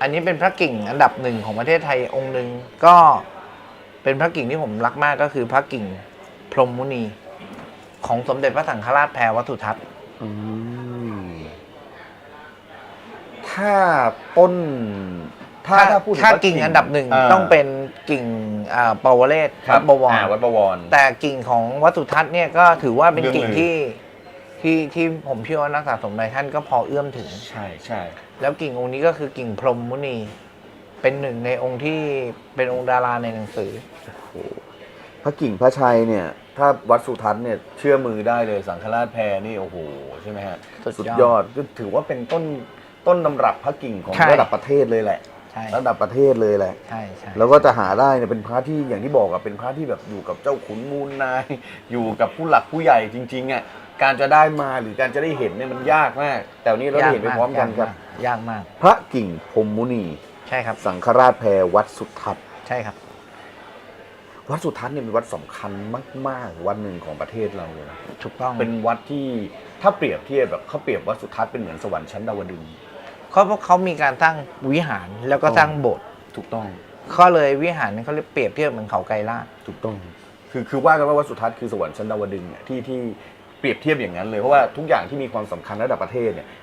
อันนี้เป็นพระกิ่งอันดับหนึ่งของประเทศไทยองค์หนึ่งก็เป็นพระกิ่งที่ผมรักมากก็คือพระกิ่งพรหมมุนี ของสมเด็จพระสังฆราชแพรวัตถุทัศน์อืมถ้าต้น ถ้าถ้าพูดถึถ้าพระกิ่งอันดับหนึ่งาต้องเป็นกิ่งอ่าปวเรศครับวัดบวร อ่าวัดบวร แต่กิ่งของวัตถุทัศน์เนี่ยก็ถือว่าเป็นเรื่องกิ่งเลยที่ ที่ที่ผมเชื่อว่านักสะสมหลายท่านก็พอเอื้อมถึง ใช่ใช่แล้วกิ่งองค์นี้ก็คือกิ่งพรหมมุนี เป็นหนึ่งในองค์ที่เป็นองค์ดาราในหนังสือโอ้โหพระกิ่งพระชัยเนี่ย ถ้าวัดสุทัศน์เนี่ยเชื่อมือได้เลยสังฆราชแพรนี่โอ้โหใช่ไหมฮะสุดยอดยอดก็ถือว่าเป็นต้นต้นตำรับพระกิ่งของใช่ ระดับประเทศเลยแหละ ใช่ระดับประเทศเลยแหละ ใช่ใช่ แล้วก็จะหาได้เนี่ยเป็นพระที่อย่างที่บอกอะเป็นพระที่แบบอยู่กับเจ้าขุนมูลนาย อยู่กับผู้หลักผู้ใหญ่จริงๆอะ การจะได้มาหรือการจะได้เห็นเนี่ยมันยากมาก แต่วันนี้เราได้เห็นไปพร้อมกันครับ ยากมาก พระกิ่งพรหมมุนี ใช่ครับ สังฆราชแพรวัดสุทัศน์ใช่ครับ วัดสุทัศน์เนี่ยเป็นวัดสำคัญมาก ๆ วัดหนึ่งของประเทศเราเลยนะถูกต้องเป็นวัดที่ถ้าเปรียบเทียบแบบเขาเปรียบวัดสุทัศน์เป็นเหมือนสวรรค์ชั้นดาวดึงส์เขาเพราะเขามีการสร้างวิหารแล้วก็สร้างโบสถ์ถูกต้องก็เลยวิหารนั้นเขาเรียกเปรียบเทียบเหมือนเขาไกรลาดถูกต้อง คือคือว่ากันว่าวัดสุทัศน์คือสวรรค์ชั้นดาวดึงส์เนี่ยที่ที่ เปรียบเทียบอย่างนั้นเลยเพราะว่าทุกอย่างที่มีความสำคัญระดับประเทศเนี่ย